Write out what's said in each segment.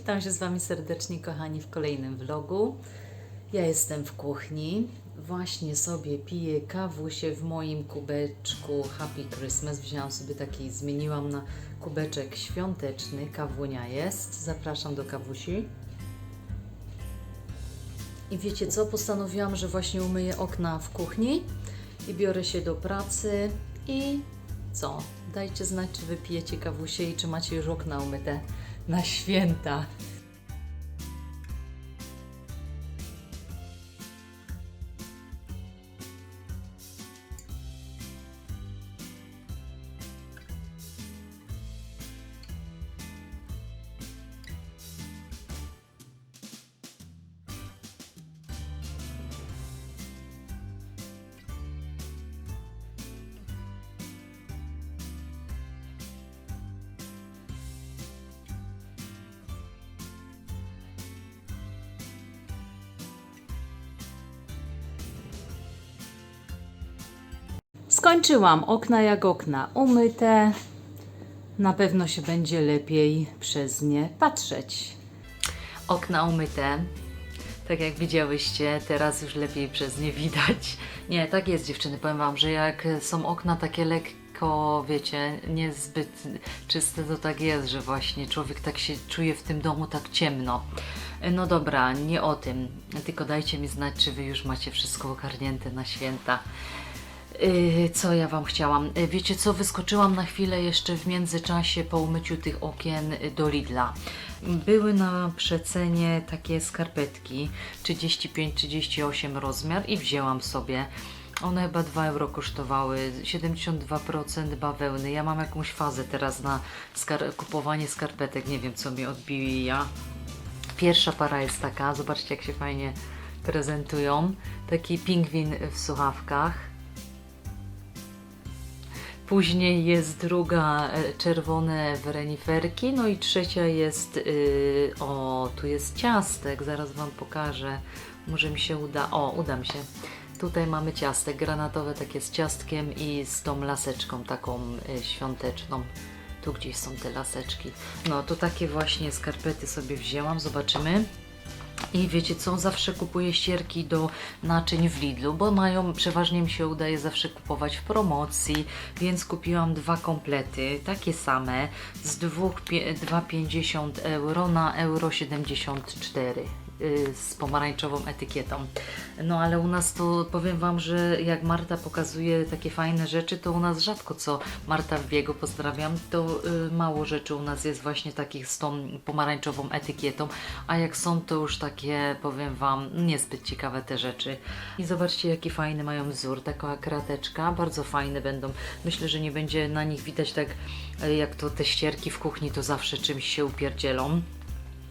Witam się z Wami serdecznie, kochani, w kolejnym vlogu. Ja jestem w kuchni. Właśnie sobie piję kawusie w moim kubeczku Happy Christmas. Wzięłam sobie taki, zmieniłam na kubeczek świąteczny. Kawunia jest. Zapraszam do kawusi. I wiecie co? Postanowiłam, że właśnie umyję okna w kuchni i biorę się do pracy i co? Dajcie znać, czy wypijecie kawusie i czy macie już okna umyte na święta. Skończyłam okna jak okna umyte. Na pewno się będzie lepiej przez nie patrzeć. Okna umyte. Tak jak widziałyście, teraz już lepiej przez nie widać. Nie, tak jest dziewczyny. Powiem Wam, że jak są okna takie lekko, wiecie, niezbyt czyste, to tak jest, że właśnie człowiek tak się czuje w tym domu tak ciemno. No dobra, nie o tym. Tylko dajcie mi znać, czy Wy już macie wszystko ogarnięte na święta. Yy, co ja Wam chciałam? Yy, Wiecie co, wyskoczyłam na chwilę jeszcze w międzyczasie po umyciu tych okien do Lidla. Były na przecenie takie skarpetki 35-38 rozmiar i wzięłam sobie. One chyba 2 euro kosztowały, 72% bawełny. Ja mam jakąś fazę teraz na skar- kupowanie skarpetek, nie wiem co mi odbija. Pierwsza para jest taka, zobaczcie jak się fajnie prezentują. Taki pingwin w słuchawkach. Później jest druga e, czerwone reniferki, no i trzecia jest, yy, o tu jest ciastek, zaraz Wam pokażę, może mi się uda, o uda mi się. Tutaj mamy ciastek granatowe takie z ciastkiem i z tą laseczką taką y, świąteczną. Tu gdzieś są te laseczki. No to takie właśnie skarpety sobie wzięłam, zobaczymy. I wiecie co, zawsze kupuję ścierki do naczyń w Lidlu, bo mają, przeważnie mi się udaje zawsze kupować w promocji, więc kupiłam dwa komplety, takie same, z dwóch pie- 2,50 euro na euro 74 y, z pomarańczową etykietą. No ale u nas to powiem Wam, że jak Marta pokazuje takie fajne rzeczy, to u nas rzadko co Marta w biegu pozdrawiam, to y, mało rzeczy u nas jest właśnie takich z tą pomarańczową etykietą, a jak są to już takie, powiem Wam, niezbyt ciekawe te rzeczy. I zobaczcie jaki fajny mają wzór, taka krateczka, bardzo fajne będą. Myślę, że nie będzie na nich widać tak y, jak to te ścierki w kuchni, to zawsze czymś się upierdzielą.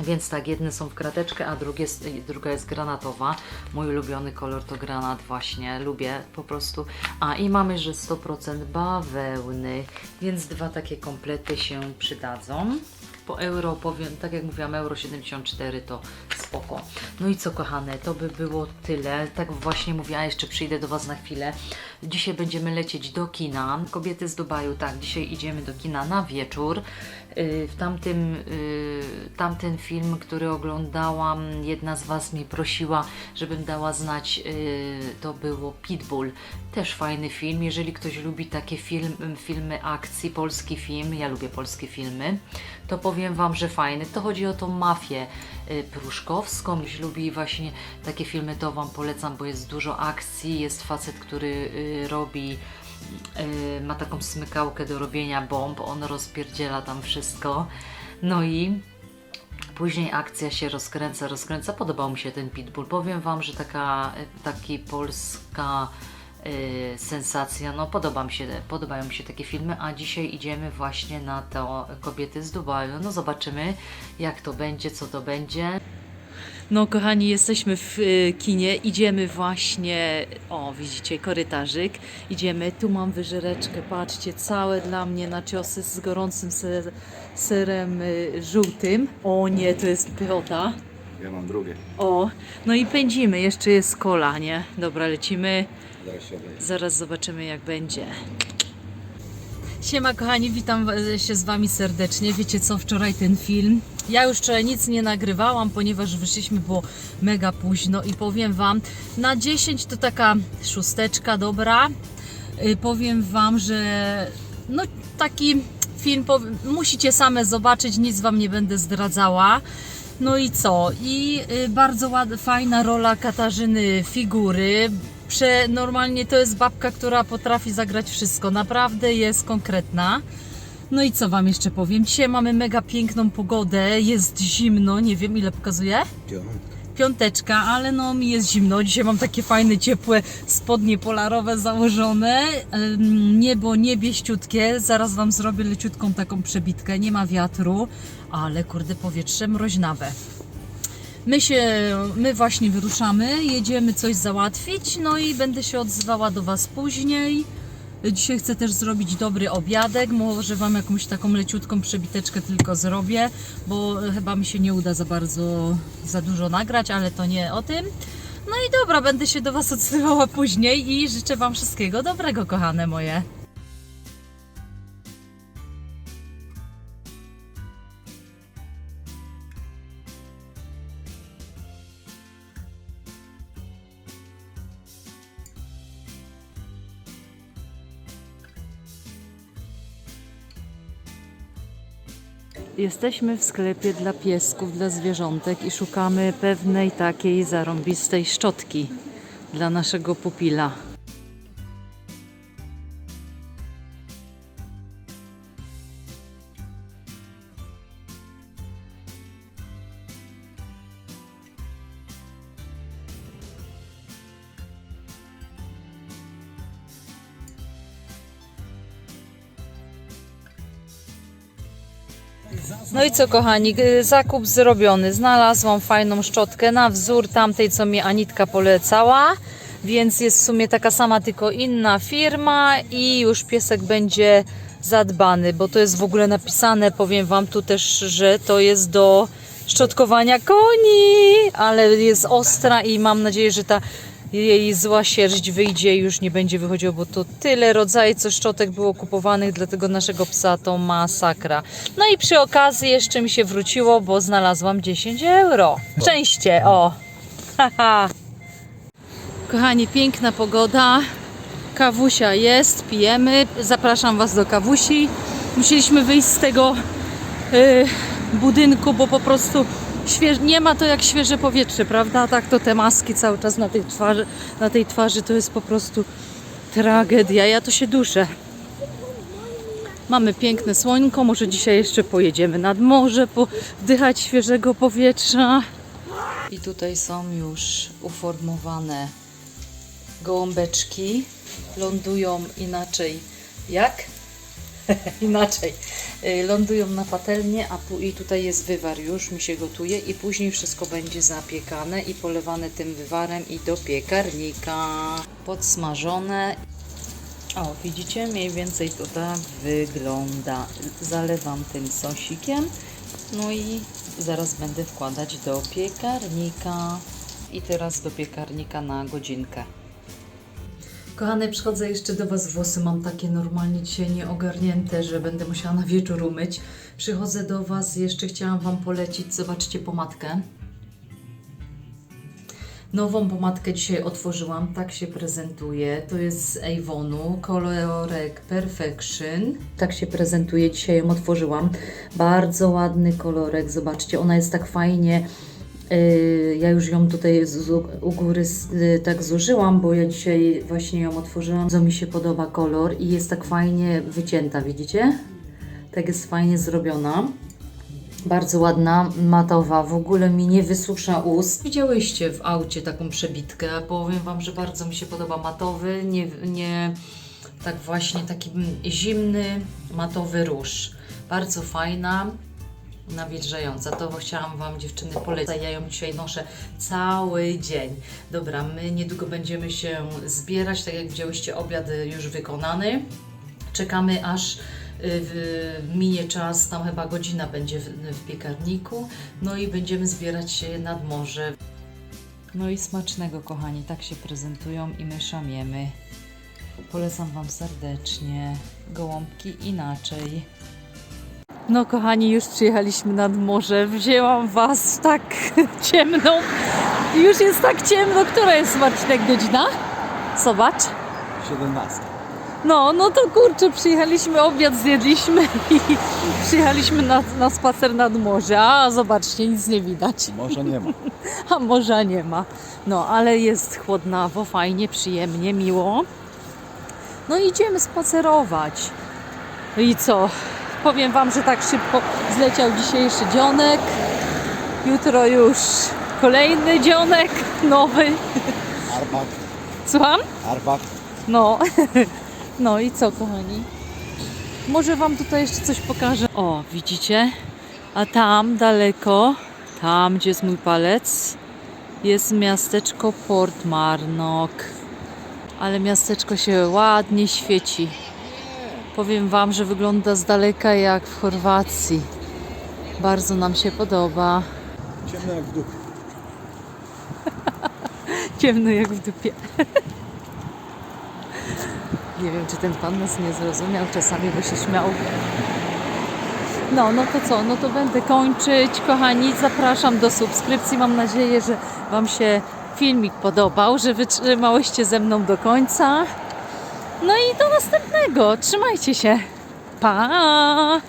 Więc tak, jedne są w krateczkę, a drugie, druga jest granatowa. Mój ulubiony kolor to granat właśnie, lubię po prostu. A i mamy, że 100% bawełny, więc dwa takie komplety się przydadzą. Po euro powiem, tak jak mówiłam, euro 74 to spoko. No i co kochane, to by było tyle. Tak właśnie mówiła, jeszcze przyjdę do Was na chwilę. Dzisiaj będziemy lecieć do kina. Kobiety z Dubaju, tak, dzisiaj idziemy do kina na wieczór. Yy, W tamtym, yy, tamten film, który oglądałam, jedna z Was mnie prosiła, żebym dała znać, yy, to było Pitbull. Też fajny film. Jeżeli ktoś lubi takie film, filmy akcji, polski film, ja lubię polskie filmy, to powiem Wam, że fajny. To chodzi o tą mafię pruszkowską. Jeśli lubi właśnie takie filmy, to Wam polecam, bo jest dużo akcji. Jest facet, który robi ma taką smykałkę do robienia bomb, on rozpierdziela tam wszystko. No i później akcja się rozkręca, rozkręca. Podobał mi się ten Pitbull. Powiem Wam, że taka, taki polska yy, sensacja, no podoba mi się, podobają mi się takie filmy, a dzisiaj idziemy właśnie na to Kobiety z Dubaju. No zobaczymy jak to będzie, co to będzie. No, kochani, jesteśmy w y, kinie. Idziemy właśnie. O, widzicie, korytarzyk. Idziemy. Tu mam wyżereczkę. Patrzcie, całe dla mnie na ciosy z gorącym ser, serem y, żółtym. O nie, to jest pychota. Ja mam drugie. O, no i pędzimy. Jeszcze jest kola, nie? Dobra, lecimy. Zaraz zobaczymy, jak będzie. Siema kochani, witam się z Wami serdecznie. Wiecie co, wczoraj ten film. Ja już wczoraj nic nie nagrywałam, ponieważ wyszliśmy było mega późno i powiem Wam, na 10 to taka szósteczka dobra. Y, Powiem Wam, że no taki film musicie same zobaczyć, nic Wam nie będę zdradzała. No i co? I y, bardzo ładna, fajna rola Katarzyny Figury. Prze, normalnie to jest babka, która potrafi zagrać wszystko. Naprawdę jest konkretna. No i co Wam jeszcze powiem? Dzisiaj mamy mega piękną pogodę, jest zimno, nie wiem ile pokazuje? Piąteczka, ale no mi jest zimno. Dzisiaj mam takie fajne, ciepłe spodnie polarowe założone. Niebo niebieściutkie. Zaraz Wam zrobię leciutką taką przebitkę. Nie ma wiatru, ale kurde powietrze mroźnawe. My się, my właśnie wyruszamy, jedziemy coś załatwić, no i będę się odzywała do Was później. Dzisiaj chcę też zrobić dobry obiadek, może Wam jakąś taką leciutką przebiteczkę tylko zrobię, bo chyba mi się nie uda za bardzo, za dużo nagrać, ale to nie o tym. No i dobra, będę się do Was odzywała później i życzę Wam wszystkiego dobrego, kochane moje. Jesteśmy w sklepie dla piesków, dla zwierzątek i szukamy pewnej takiej zarąbistej szczotki dla naszego pupila. No i co kochani, y, zakup zrobiony. Znalazłam fajną szczotkę na wzór tamtej, co mi Anitka polecała. Więc jest w sumie taka sama, tylko inna firma i już piesek będzie zadbany, bo to jest w ogóle napisane, powiem Wam tu też, że to jest do szczotkowania koni, ale jest ostra i mam nadzieję, że ta jej zła sierść wyjdzie i już nie będzie wychodziło, bo to tyle rodzajów szczotek było kupowanych dla tego naszego psa, to masakra. No i przy okazji jeszcze mi się wróciło, bo znalazłam 10 euro. Szczęście, o! Haha. Kochani, piękna pogoda. Kawusia jest, pijemy. Zapraszam Was do kawusi. Musieliśmy wyjść z tego y, budynku, bo po prostu nie ma to jak świeże powietrze, prawda? Tak to te maski cały czas na tej twarzy, na tej twarzy to jest po prostu tragedia. Ja to się duszę. Mamy piękne słońko, może dzisiaj jeszcze pojedziemy nad morze, wdychać świeżego powietrza. I tutaj są już uformowane gołąbeczki. Lądują inaczej. Jak? inaczej. Y, Lądują na patelnię, a i tutaj jest wywar już, mi się gotuje i później wszystko będzie zapiekane i polewane tym wywarem i do piekarnika. Podsmażone. O, widzicie? Mniej więcej to tak wygląda. Zalewam tym sosikiem. No i zaraz będę wkładać do piekarnika. I teraz do piekarnika na godzinkę. Kochane, przychodzę jeszcze do Was. Włosy mam takie normalnie dzisiaj nieogarnięte, że będę musiała na wieczór umyć. Przychodzę do Was, jeszcze chciałam Wam polecić, zobaczcie pomadkę. Nową pomadkę dzisiaj otworzyłam, tak się prezentuje. To jest z Avonu, kolorek Perfection. Tak się prezentuje, dzisiaj ją otworzyłam. Bardzo ładny kolorek, zobaczcie, ona jest tak fajnie. Yy, Ja już ją tutaj z, u góry yy, tak zużyłam, bo ja dzisiaj właśnie ją otworzyłam. Co mi się podoba kolor i jest tak fajnie wycięta, widzicie? Tak jest fajnie zrobiona. Bardzo ładna, matowa, w ogóle mi nie wysusza ust. Widziałyście w aucie taką przebitkę. Powiem Wam, że bardzo mi się podoba matowy, nie, nie tak właśnie taki zimny, matowy róż. Bardzo fajna, nawilżająca. To chciałam Wam dziewczyny polecić. Ja ją dzisiaj noszę cały dzień. Dobra, my niedługo będziemy się zbierać, tak jak widziałyście, obiad już wykonany. Czekamy aż y, minie czas, tam chyba godzina będzie w, w piekarniku, no i będziemy zbierać się nad morze. No i smacznego, kochani, tak się prezentują i my szamiemy. Polecam Wam serdecznie. Gołąbki inaczej. No kochani, już przyjechaliśmy nad morze. Wzięłam Was tak ciemną. Już jest tak ciemno. Która jest Marcinek godzina? Zobacz. 17. No, no to kurczę, przyjechaliśmy, obiad zjedliśmy i przyjechaliśmy na, na spacer nad morze. A zobaczcie, nic nie widać. Może nie ma. A morza nie ma. No, ale jest chłodnawo, fajnie, przyjemnie, miło. No idziemy spacerować. No i co? Powiem Wam, że tak szybko zleciał dzisiejszy dzionek. Jutro już kolejny dzionek, nowy. Arbak, Słucham? arbak. No. No i co, kochani? Może Wam tutaj jeszcze coś pokażę. O, widzicie? A tam daleko, tam gdzie jest mój palec, jest miasteczko Port Marnock. Ale miasteczko się ładnie świeci. Powiem Wam, że wygląda z daleka jak w Chorwacji. Bardzo nam się podoba. Ciemno jak w dupie. Ciemno jak w dupie. Nie wiem, czy ten pan nas nie zrozumiał czasami, bo się śmiał. No, no to co? No to będę kończyć. Kochani, zapraszam do subskrypcji. Mam nadzieję, że Wam się filmik podobał, że wytrzymałyście ze mną do końca. No i do następnego. Trzymajcie się. Pa!